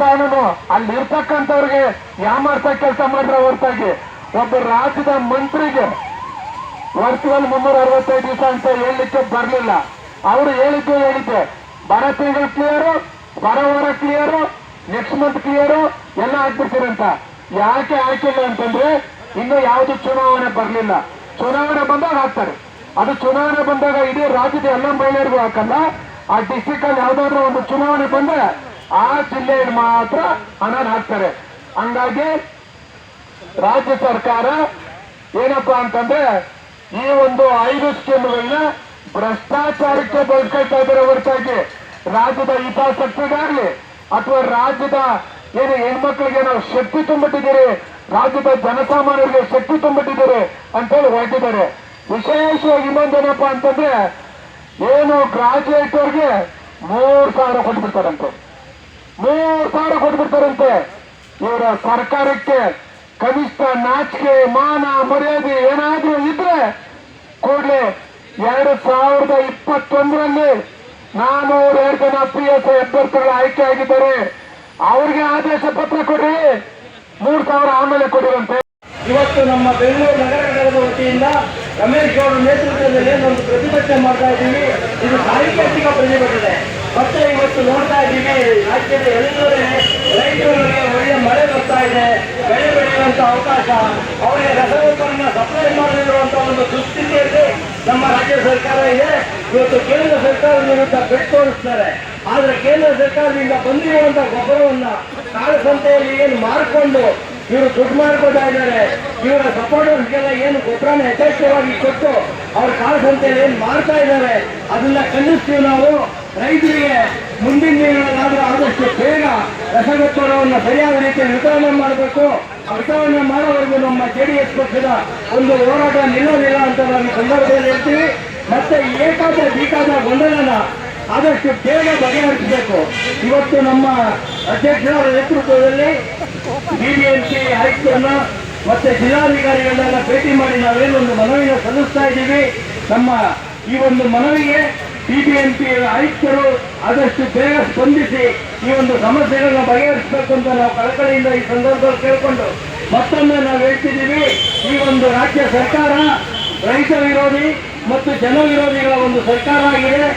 ಅಲ್ಲಿ ಇರ್ತಕ್ಕಂಥವ್ರಿಗೆ ಯಾಮಾರ್ಥ ಕೆಲಸ ಮಾಡಿರೋ ಹೊರತಾಗಿ. ಒಬ್ಬ ರಾಜ್ಯದ ಮಂತ್ರಿಗೆ ವರ್ಷದಲ್ಲಿ ಮುನ್ನೂರ ಅರವತ್ತೈದು ದಿವಸ ಅಂತ ಹೇಳಲಿಕ್ಕೆ ಬರಲಿಲ್ಲ. ಅವರು ಹೇಳಿದ್ದು ಹೇಳಿದ್ದೆ. ಬರ ತಿಂಗಳು ಕ್ಲಿಯರು ಬರ ವಾರ ಕ್ಲಿಯರು ನೆಕ್ಸ್ಟ್ ಮಂತ್ ಕ್ಲಿಯರು ಎಲ್ಲ ಆಗ್ಬಿಡ್ತೀರಂತ ಯಾಕೆ ಹಾಕಿಲ್ಲ ಅಂತಂದ್ರೆ ಇನ್ನು ಯಾವುದು ಚುನಾವಣೆ ಬರಲಿಲ್ಲ. ಚುನಾವಣೆ ಬಂದಾಗ ಹಾಕ್ತಾರೆ ಅದು ಚುನಾವಣೆ ಬಂದಾಗ ಇಡೀ ರಾಜ್ಯದ ಎಲ್ಲ ಮಹಿಳೆಯರಿಗೂ ಹಾಕಲ್ಲ. ಆ ಡಿಸ್ಟಿಕ್ ಅಲ್ಲಿ ಯಾವ್ದಾದ್ರು ಒಂದು ಚುನಾವಣೆ ಬಂದ್ರೆ ಆ ಜಿಲ್ಲೆಯಲ್ಲಿ ಮಾತ್ರ ಹಣ ಹಾಕ್ತಾರೆ ಹಂಗಾಗಿ ರಾಜ್ಯ ಸರ್ಕಾರ ಏನಪ್ಪಾ ಅಂತಂದ್ರೆ ಈ ಒಂದು ಐದು ಸ್ಕೀಮ್ಗಳನ್ನ ಭ್ರಷ್ಟಾಚಾರಕ್ಕೆ ಬಳಸ್ಕೊಳ್ತಾ ಇದ್ದಾರೆ ಹೊರತಾಗಿ. ರಾಜ್ಯದ ಹಿತಾಸಕ್ತಿಗಾಗ್ಲಿ ಅಥವಾ ರಾಜ್ಯದ ಏನು ಹೆಣ್ಮಕ್ಳಿಗೆ ನಾವು ಶಕ್ತಿ ತುಂಬಿಟ್ಟಿದ್ದೀರಿ, ರಾಜ್ಯದ ಜನಸಾಮಾನ್ಯರಿಗೆ ಶಕ್ತಿ ತುಂಬಿಟ್ಟಿದ್ದೀರಿ ಅಂತೇಳಿ ಹೊರಟಿದ್ದಾರೆ. ವಿಶೇಷವಾಗಿ ಇನ್ನೊಂದೇನಪ್ಪಾ ಅಂತಂದ್ರೆ ಏನು ಗ್ರಾಜುಯೇಟ್ ಅವ್ರಿಗೆ ಮೂರ್ ಸಾವಿರ ಮೂರ್ ಸಾವಿರ ಕೊಟ್ಬಿಡ್ತಾರಂತೆ. ಇವರ ಸರ್ಕಾರಕ್ಕೆ ಕನಿಷ್ಠ ನಾಚಿಕೆ, ಮಾನ, ಮರ್ಯಾದೆ ಏನಾದ್ರೂ ಇದ್ರೆ ಕೂಡಲೇ ಎರಡು ಸಾವಿರದ ಇಪ್ಪತ್ತೊಂದರಲ್ಲಿ ನಾನೂರ ಎರಡು ಜನ ಪಿ ಎಸ್ ಅಭ್ಯರ್ಥಿಗಳು ಆಯ್ಕೆ ಆಗಿದ್ದಾರೆ. ಅವ್ರಿಗೆ ಆದೇಶ ಪತ್ರ ಕೊಡಿ ಮೂರು ಸಾವಿರ ಆಮೇಲೆ ಕೊಡಿರಂತೆ. ಇವತ್ತು ನಮ್ಮ ಬೆಂಗಳೂರು ನಗರ ಘಟಕದ ವತಿಯಿಂದ ರಮೇಶ್ ಗೌಡ ನೇತೃತ್ವದಲ್ಲಿ ಒಂದು ಪ್ರತಿಭಟನೆ ಮಾಡ್ತಾ ಇದ್ದೀವಿ. ಇದು ಸಾಹಿತ್ಯಿಕ ಪ್ರತಿಭಟನೆ. ಮತ್ತೆ ಇವತ್ತು ನೋಡ್ತಾ ಇದ್ದೀವಿ, ರಾಜ್ಯದ ಎಲ್ಲರೇ ರೈತರಿಗೆ ಒಳ್ಳೆ ಮಳೆ ಬರ್ತಾ ಇದೆ. ಬೆಳೆ ಬೆಳೆಯುವಂತ ಅವಕಾಶ ಅವರಿಗೆ ರಸಗೊಬ್ಬರನ್ನ ಸಪ್ಲೈ ಮಾಡದಿರುವಂತ ಒಂದು ದುಸ್ಥಿತಿಯಲ್ಲಿ ನಮ್ಮ ರಾಜ್ಯ ಸರ್ಕಾರ ಇದೆ. ಇವತ್ತು ಕೇಂದ್ರ ಸರ್ಕಾರದ ವಿರುದ್ಧ ಬೆಟ್ಟು ತೋರಿಸ್ತಾರೆ. ಆದ್ರೆ ಕೇಂದ್ರ ಸರ್ಕಾರದಿಂದ ಬಂದಿರುವಂತ ಗೊಬ್ಬರವನ್ನ ಕಾಳ ಸಂತೆಯಲ್ಲಿ ಏನು ಮಾರ್ಕೊಂಡು ಇವರು ದುಡ್ಡು ಮಾಡ್ಕೊತಾ ಇದ್ದಾರೆ. ಇವರ ಸಪೋರ್ಟರ್ಸ್ಗೆಲ್ಲ ಏನು ಗೊಬ್ಬರನ ಯಥೇಚ್ಛವಾಗಿ ಕೊಟ್ಟು ಅವ್ರ ಕಾಳ ಸಂತೆಯಲ್ಲಿ ಏನು ಮಾಡ್ತಾ ಇದ್ದಾರೆ, ಅದನ್ನ ಖಂಡಿಸ್ತೀವಿ ನಾವು. ರೈತರಿಗೆ ಮುಂದಿನ ದಿನಗಳಾದ್ರೂ ಆದಷ್ಟು ಬೇಗ ರಸಗೊಬ್ಬರವನ್ನು ಸರಿಯಾದ ರೀತಿಯಲ್ಲಿ ವಿತರಣೆ ಮಾಡಬೇಕು. ವಿತರಣೆ ಮಾಡೋವರೆಗೂ ನಮ್ಮ ಜೆ ಡಿ ಎಸ್ ಪಕ್ಷದ ಒಂದು ಹೋರಾಟ ನಿಲ್ಲೋದಿಲ್ಲ ಅಂತ ಈ ಸಂದರ್ಭದಲ್ಲಿ ಹೇಳ್ತೀವಿ ಮತ್ತೆ ಏಕಾದ ಬೀಕಾದ ಗೊಂದಲನ ಆದಷ್ಟು ಬೇಗ ಬಗೆಹರಿಸಬೇಕು. ಇವತ್ತು ನಮ್ಮ ಅಧ್ಯಕ್ಷರ ನೇತೃತ್ವದಲ್ಲಿ ಬಿಬಿಎಂಪಿ ಆಯುಕ್ತರನ್ನ ಮತ್ತೆ ಜಿಲ್ಲಾಧಿಕಾರಿಗಳನ್ನೆಲ್ಲ ಭೇಟಿ ಮಾಡಿ ನಾವೇನೊಂದು ಮನವಿನ ಸಲ್ಲಿಸ್ತಾ ಇದ್ದೀವಿ. ನಮ್ಮ ಈ ಒಂದು ಮನವಿಗೆ ಬಿಬಿಎಂಪಿ ಆಯುಕ್ತರು ಆದಷ್ಟು ಬೇಗ ಸ್ಪಂದಿಸಿ ಈ ಒಂದು ಸಮಸ್ಯೆಗಳನ್ನ ಬಗೆಹರಿಸಬೇಕು ಅಂತ ನಾವು ಕಳಕಳಿಯಿಂದ ಈ ಸಂದರ್ಭದಲ್ಲಿ ಕೇಳಿಕೊಂಡು ಮತ್ತೊಮ್ಮೆ ನಾವು ಹೇಳ್ತಿದ್ದೀವಿ, ಈ ಒಂದು ರಾಜ್ಯ ಸರ್ಕಾರ ರೈತ ವಿರೋಧಿ ಮತ್ತು ಜನ ವಿರೋಧಿಗಳ ಒಂದು ಸರ್ಕಾರ ಆಗಿದೆ.